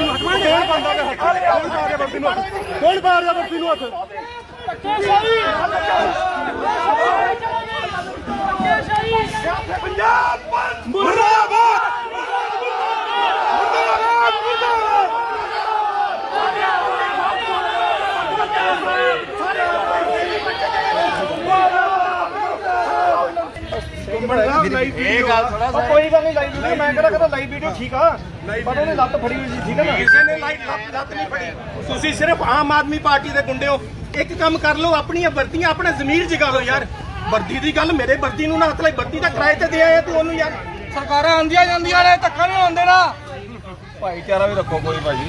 ਵਰਦੀ ਨੂੰ ਹੱਥ ਕੌਣ ਪਾਉਂਦਾ ਵੇ ਹੱਥ। ਕੌਣ ਪਾ ਰਿਹਾ ਵਰਦੀ ਨੂੰ ਹੱਥ ਕੌਣ ਪਾ ਰਿਹਾ ਵਰਦੀ ਨੂੰ ਹੱਥ। ਇਹ ਗੱਲ ਥੋੜਾ ਉਹ ਕੋਈ ਗੱਲ ਨਹੀਂ ਲਾਈਵ ਵੀਡੀਓ ਮੈਂ ਕਿਹੜਾ ਕਹਿੰਦਾ ਲਾਈਵ ਵੀਡੀਓ ਠੀਕ ਆ। ਪਰ ਉਹਨੇ ਲੱਤ ਫੜੀ ਹੋਈ ਸੀ ਠੀਕ ਹੈ ਨਾ? ਕਿਸੇ ਨੇ ਲਾਈਟ ਲੱਤ ਲੱਤ ਨਹੀਂ ਫੜੀ। ਤੁਸੀਂ ਸਿਰਫ ਆਮ ਆਦਮੀ ਪਾਰਟੀ ਦੇ ਗੁੰਡੇ ਹੋ। ਇੱਕ ਕੰਮ ਕਰ ਲਓ ਆਪਣੀਆਂ ਵਰਦੀਆਂ ਆਪਣਾ ਜ਼ਮੀਰ ਜਗਾ ਲਓ ਯਾਰ। ਵਰਦੀ ਦੀ ਗੱਲ ਮੇਰੇ ਵਰਦੀ ਨੂੰ ਨਾ ਹੱਥ ਲਾਈ ਵਰਦੀ ਤਾਂ ਕਿਰਾਏ ਤੇ ਦੇ ਆਇਆ ਤੂੰ ਉਹਨੂੰ ਯਾਰ। ਸਰਕਾਰਾਂ ਆਂਦੀਆਂ ਜਾਂਦੀਆਂ ਨੇ ਧੱਕਾ ਨਹੀਂ ਹੁੰਦੇ ਨਾ ਭਾਈਚਾਰਾ ਵੀ ਰੱਖੋ ਕੋਈ ਭਾਜੀ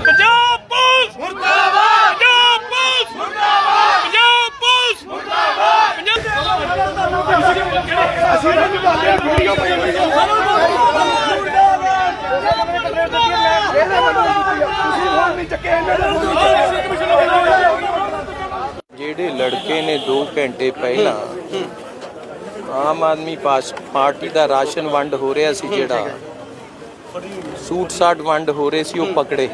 ਪੰਜਾਬ ਪੁਲਿਸ! ਮੁਰਦਾਬਾਦ! ਪੰਜਾਬ ਪੁਲਿਸ! ਮੁਰਦਾਬਾਦ ਪੰਜਾਬ ਪੁਲਿਸ ਮੁਰਦਾਬਾਦ ਅਸੀਂ ਇਹਨਾਂ ਨੂੰ ਕਰਦੇ ਹਾਂ ਵੀਡੀਓ ਪਈ ਹੋਈ ਹੈ ਤੁਸੀਂ ਫੋਨ ਨਹੀਂ ਚੱਕਿਆ ਇਹਨਾਂ ਜਿਹੜੇ ਲੜਕੇ ਨੇ 2 ਘੰਟੇ ਪਹਿਲਾਂ ਆਮ ਆਦਮੀ ਪਾਸ- ਪਾਰਟੀ ਦਾ ਰਾਸ਼ਨ ਵੰਡ ਹੋ ਰਿਹਾ ਸੀ ਜਿਹੜਾ, ਸੂਟ ਸਾਟ ਵੰਡ ਹੋ ਰਹੇ ਸੀ, ਉਹ ਪਕੜੇ।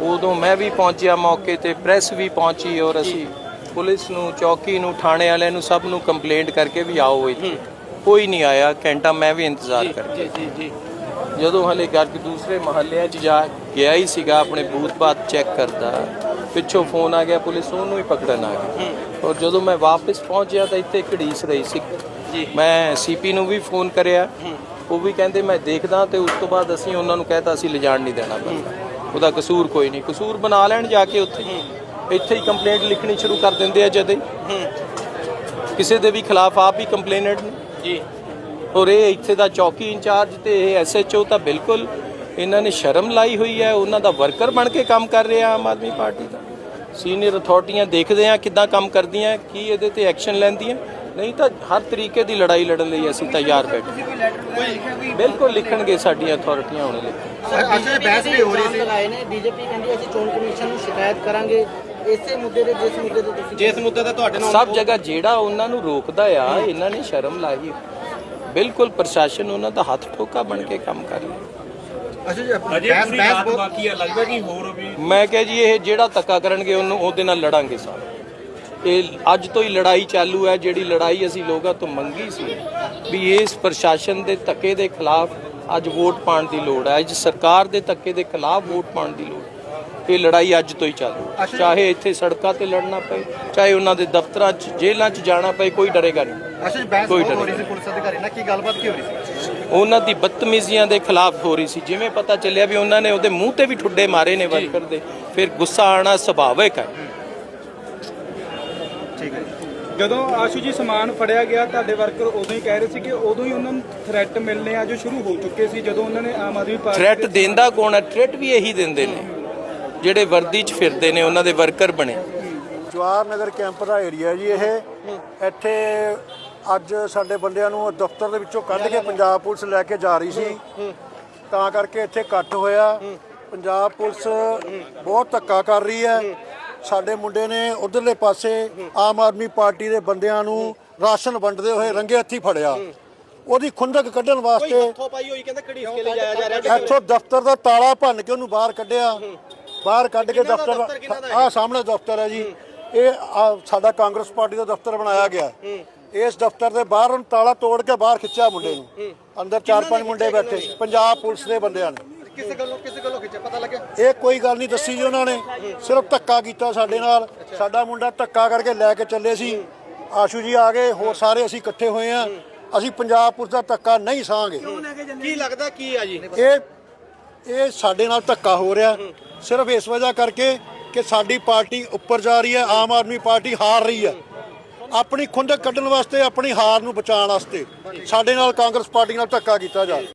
ਉਦੋਂ ਮੈਂ ਵੀ ਪਹੁੰਚਿਆ ਮੌਕੇ ਤੇ, ਪ੍ਰੈਸ ਵੀ ਪਹੁੰਚੀ ਔਰ ਅਸੀਂ ਪੁਲਿਸ ਨੂੰ, ਚੌਕੀ ਨੂੰ, ਥਾਣੇ ਵਾਲਿਆਂ ਨੂੰ ਸਭ ਨੂੰ ਕੰਪਲੇਂਟ ਕਰਕੇ ਵੀ ਆਓ ਇੱਥੇ। ਕੋਈ ਨਹੀਂ ਆਇਆ ਘੰਟਾ ਮੈਂ ਵੀ ਇੰਤਜ਼ਾਰ ਕਰਕੇ ਜੀ ਜੀ ਜਦੋਂ ਹਲੇ ਘਰ ਕੇ ਦੂਸਰੇ ਮਹੱਲਿਆਂ 'ਚ ਜਾ ਗਿਆ ਹੀ ਸੀਗਾ ਆਪਣੇ ਬੂਥ ਬਾਤ ਚੈੱਕ ਕਰਦਾ ਪਿੱਛੋਂ ਫੋਨ ਆ ਗਿਆ ਪੁਲਿਸ ਉਹਨੂੰ ਹੀ ਪਕੜਨ ਆ ਗਈ। ਔਰ ਜਦੋਂ ਮੈਂ ਵਾਪਸ ਪਹੁੰਚਿਆ ਤਾਂ ਇੱਥੇ ਘੜੀਸ ਰਹੀ ਸੀ। ਮੈਂ ਸੀਪੀ ਨੂੰ ਵੀ ਫੋਨ ਕਰਿਆ। ਉਹ ਵੀ ਕਹਿੰਦੇ ਮੈਂ ਦੇਖਦਾ ਤੇ ਉਸ ਤੋਂ ਬਾਅਦ ਅਸੀਂ ਉਹਨਾਂ ਨੂੰ ਕਹਿਤਾ ਅਸੀਂ ਲਿਜਾਣ ਨਹੀਂ ਦੇਣਾ ਬੰਦਾ। ਉਹਦਾ ਕਸੂਰ ਕੋਈ ਨਹੀਂ। ਕਸੂਰ ਬਣਾ ਲੈਣ ਜਾ ਕੇ ਉੱਥੇ। ਇੱਥੇ ਹੀ ਕੰਪਲੇਂਟ ਲਿਖਣੀ ਸ਼ੁਰੂ ਕਰ ਦਿੰਦੇ ਆ ਜਦੇ। ਕਿਸੇ ਦੇ ਵੀ ਖਿਲਾਫ ਆਪ ਹੀ ਕੰਪਲੇਨਟ ਨੇ। ਜੀ ਔਰ ਇਹ ਇੱਥੇ ਦਾ ਚੌਕੀ ਇੰਚਾਰਜ ਤੇ ਇਹ ਐਸਐਚਓ ਤਾਂ ਬਿਲਕੁਲ ਇਹਨਾਂ ਨੇ ਸ਼ਰਮ ਲਾਈ ਹੋਈ ਹੈ ਉਹਨਾਂ ਦਾ ਵਰਕਰ ਬਣ ਕੇ ਕੰਮ ਕਰ ਰਿਹਾ ਆਮ ਆਦਮੀ ਪਾਰਟੀ ਦਾ। ਸੀਨੀਅਰ ਅਥਾਰਟੀਆਂ ਦੇਖਦੇ ਆ ਕਿੱਦਾਂ ਕੰਮ ਕਰਦੀਆਂ ਕੀ ਇਹਦੇ ਤੇ ਐਕਸ਼ਨ ਲੈਂਦੀਆਂ। ਨਹੀਂ ਤਾਂ ਹਰ ਤਰੀਕੇ ਦੀ ਲੜਾਈ ਲੜਨ ਲਈ ਅਸੀਂ ਤਿਆਰ ਬੈਠੇ। ਬਿਲਕੁਲ ਲਿਖਣਗੇ ਸਾਡੀਆਂ ਅਥਾਰਟੀਆਂ ਹੁਣ ਲਿਖ ਅੱਜ ਬਹਿਸ ਵੀ ਹੋ ਰਹੀ ਸੀ। ਲਾਏ ਨੇ ਬੀਜੇਪੀ ਕਹਿੰਦੀ ਅਸੀਂ ਚੋਣ ਕਮਿਸ਼ਨ ਨੂੰ ਸ਼ਿਕਾਇਤ ਕਰਾਂਗੇ। ਇਸੇ ਮੁੱਦੇ ਦੇ ਜਿਸ ਮੁੱਦੇ ਤੇ ਤੁਸੀਂ ਜਿਸ ਮੁੱਦੇ ਤੇ ਤੁਹਾਡੇ ਨਾਲ ਸਭ ਜਗ੍ਹਾ ਜਿਹੜਾ ਉਹਨਾਂ ਨੂੰ ਰੋਕਦਾ ਆ ਇਹਨਾਂ ਨੇ ਸ਼ਰਮ ਲਾਈ ਬਿਲਕੁਲ ਪ੍ਰਸ਼ਾਸਨ ਉਹਨਾਂ ਦਾ ਹੱਥ ਠੋਕਾ ਬਣ ਕੇ ਕੰਮ ਕਰ ਰਿਹਾ। ਅੱਛਾ ਜੀ ਬਹਿਸ ਬਹਿਸ ਬਹੁਤ ਬਾਕੀ ਹੈ ਲੱਗਦਾ ਕਿ ਹੋਰ ਵੀ ਮੈਂ ਕਿਹਾ ਜੀ ਇਹ ਜਿਹੜਾ ਧੱਕਾ ਕਰਨਗੇ ਉਹਨੂੰ ਉਹਦੇ ਨਾਲ ਲੜਾਂਗੇ ਸਾਰੇ ਇਹ ਅੱਜ ਤੋਂ ਹੀ ਲੜਾਈ ਚਾਲੂ ਹੈ ਜਿਹੜੀ ਲੜਾਈ ਅਸੀਂ ਲੋਕਾਂ ਤੋਂ ਮੰਗੀ ਸੀ ਵੀ ਇਸ ਪ੍ਰਸ਼ਾਸਨ ਦੇ ਧੱਕੇ ਦੇ ਖਿਲਾਫ ਅੱਜ ਵੋਟ ਪਾਉਣ ਦੀ ਲੋੜ ਹੈ। ਅੱਜ ਸਰਕਾਰ ਦੇ ਧੱਕੇ ਦੇ ਖਿਲਾਫ ਵੋਟ ਪਾਉਣ ਦੀ ਲੋੜ ਹੈ। ਇਹ ਲੜਾਈ ਅੱਜ ਤੋਂ ਹੀ ਚਾਲੂ। ਚਾਹੇ ਇੱਥੇ ਸੜਕਾਂ ਤੇ ਲੜਨਾ ਪਏ ਚਾਹੇ ਉਹਨਾਂ ਦੇ ਦਫ਼ਤਰਾਂ 'ਚ ਜੇਲ੍ਹਾਂ 'ਚ ਜਾਣਾ ਪਏ ਕੋਈ ਡਰੇਗਾ ਨਹੀਂ। ਅੱਛਾ ਜੀ ਬਹਿਸ ਕੋਈ ਬਹੁਤ ਹੋ ਡਰ ਰਹੀ ਸੀ ਪੁਲਿਸ ਅਧਿਕਾਰੀ ਨਾਲ। ਕੀ ਗੱਲਬਾਤ ਕੀ ਹੋ ਰਹੀ ਸੀ? ਉਹਨਾਂ ਦੀ ਬਦਤਮੀਜ਼ੀਆਂ ਦੇ ਖਿਲਾਫ ਹੋ ਰਹੀ ਸੀ। ਜਿਵੇਂ ਪਤਾ ਚੱਲਿਆ ਵੀ ਉਹਨਾਂ ਨੇ ਉਹਦੇ ਮੂੰਹ ਤੇ ਵੀ ਠੁੱਡੇ ਮਾਰੇ ਨੇ ਵਰਕਰ ਦੇ। ਫਿਰ ਗੁੱਸਾ ਆਣਾ ਸੁਭਾਵਿਕ ਹੈ। ਜਦੋਂ ਆਸ਼ੂ ਜੀ ਸਮਾਨ ਫੜਿਆ ਗਿਆ ਤੁਹਾਡੇ ਵਰਕਰ ਉਦੋਂ ਹੀ ਕਹਿ ਰਹੇ ਸੀ ਕਿ ਉਦੋਂ ਹੀ ਉਹਨਾਂ ਨੂੰ ਥ੍ਰੈਟ ਮਿਲਨੇ ਆ ਜੋ ਸ਼ੁਰੂ ਹੋ ਚੁੱਕੇ ਸੀ ਜਦੋਂ ਉਹਨਾਂ ਨੇ ਆਮ ਆਦਮੀ ਪਾਰਟੀ ਥ੍ਰੈਟ ਦਿੰਦਾ ਕੌਣ ਹੈ? ਥ੍ਰੈਟ ਵੀ ਇਹੀ ਦਿੰਦੇ ਨੇ। ਜਿਹੜੇ ਵਰਦੀ 'ਚ ਫਿਰਦੇ ਨੇ ਉਹਨਾਂ ਦੇ ਵਰਕਰ ਬਣੇ। ਜਵਾਹਰ ਨਗਰ ਕੈਂਪ ਦਾ ਏਰੀਆ ਜੀ ਇਹ। ਇੱਥੇ ਅੱਜ ਸਾਡੇ ਬੰਦਿਆਂ ਨੂੰ ਦਫ਼ਤਰ ਦੇ ਵਿੱਚੋਂ ਕੱਢ ਕੇ ਪੰਜਾਬ ਪੁਲਿਸ ਲੈ ਕੇ ਜਾ ਰਹੀ ਸੀ। ਤਾਂ ਕਰਕੇ ਇੱਥੇ ਇਕੱਠ ਹੋਇਆ। ਪੰਜਾਬ ਪੁਲਿਸ ਬਹੁਤ ਧੱਕਾ ਕਰ ਰਹੀ ਹੈ। ਸਾਡੇ ਮੁੰਡੇ ਨੇ ਉਧਰਲੇ ਪਾਸੇ ਆਮ ਆਦਮੀ ਪਾਰਟੀ ਦੇ ਬੰਦਿਆਂ ਨੂੰ ਰਾਸ਼ਨ ਵੰਡਦੇ ਹੋਏ ਰੰਗੇ ਹੱਥੀ ਫੜਿਆ। ਉਹਦੀ ਖੁੰਦਕ ਕੱਢਣ ਵਾਸਤੇ ਹੱਥੋਂ ਪਾਈ ਹੋਈ ਕਹਿੰਦੇ ਘੜੀ ਕੇ ਲੈ ਜਾਇਆ ਜਾ ਰਿਹਾ ਇੱਥੋਂ ਦਫ਼ਤਰ ਦਾ ਤਾਲਾ ਭੰਨ ਕੇ ਉਹਨੂੰ ਬਾਹਰ ਕੱਢਿਆ। ਬਾਹਰ ਕੱਢ ਕੇ ਦਫ਼ਤਰ ਆਹ ਸਾਹਮਣੇ ਦਫ਼ਤਰ ਹੈ ਜੀ। ਇਹ ਸਾਡਾ ਕਾਂਗਰਸ ਪਾਰਟੀ ਦਾ ਦਫ਼ਤਰ ਬਣਾਇਆ ਗਿਆ ਇਸ ਦਫ਼ਤਰ ਦੇ ਬਾਹਰ ਉਹਨੂੰ ਤਾਲਾ ਤੋੜ ਕੇ ਬਾਹਰ ਖਿੱਚਿਆ ਮੁੰਡੇ ਨੂੰ। ਅੰਦਰ ਚਾਰ ਪੰਜ ਮੁੰਡੇ ਬੈਠੇ ਪੰਜਾਬ ਪੁਲਿਸ ਦੇ ਬੰਦਿਆਂ ਨੇ। ਕਿਸੇ ਗੱਲੋਂ ਕਿਸੇ ਗੱਲੋਂ ਖਿੱਚਿਆ ਪਤਾ ਲੱਗਿਆ? ਇਹ ਕੋਈ ਗੱਲ ਨਹੀਂ ਦੱਸੀ ਜੀ ਉਹਨਾਂ ਨੇ। ਸਿਰਫ ਧੱਕਾ ਕੀਤਾ ਸਾਡੇ ਨਾਲ। ਸਾਡਾ ਮੁੰਡਾ ਧੱਕਾ ਕਰਕੇ ਲੈ ਕੇ ਚੱਲੇ ਸੀ। ਆਸ਼ੂ ਜੀ ਆ ਗਏ ਹੋਰ ਸਾਰੇ ਅਸੀਂ ਇਕੱਠੇ ਹੋਏ ਆ ਅਸੀਂ ਪੰਜਾਬ ਪੁਲਿਸ ਦਾ ਧੱਕਾ ਨਹੀਂ ਸਾਂਗੇ ਕੀ ਲੱਗਦਾ ਕੀ ਆ ਜੀ? ਇਹ ਇਹ ਸਾਡੇ ਨਾਲ ਧੱਕਾ ਹੋ ਰਿਹਾ। ਸਿਰਫ ਇਸ ਵਜ੍ਹਾ ਕਰਕੇ ਕਿ ਸਾਡੀ ਪਾਰਟੀ ਉੱਪਰ ਜਾ ਰਹੀ ਹੈ, ਆਮ ਆਦਮੀ ਪਾਰਟੀ ਹਾਰ ਰਹੀ ਹੈ। ਆਪਣੀ ਖੁੰਦਕ ਕੱਢਣ ਵਾਸਤੇ, ਆਪਣੀ ਹਾਰ ਨੂੰ ਬਚਾਉਣ ਵਾਸਤੇ ਸਾਡੇ ਨਾਲ ਕਾਂਗਰਸ ਪਾਰਟੀ ਨਾਲ ਧੱਕਾ ਕੀਤਾ ਜਾ ਰਿਹਾ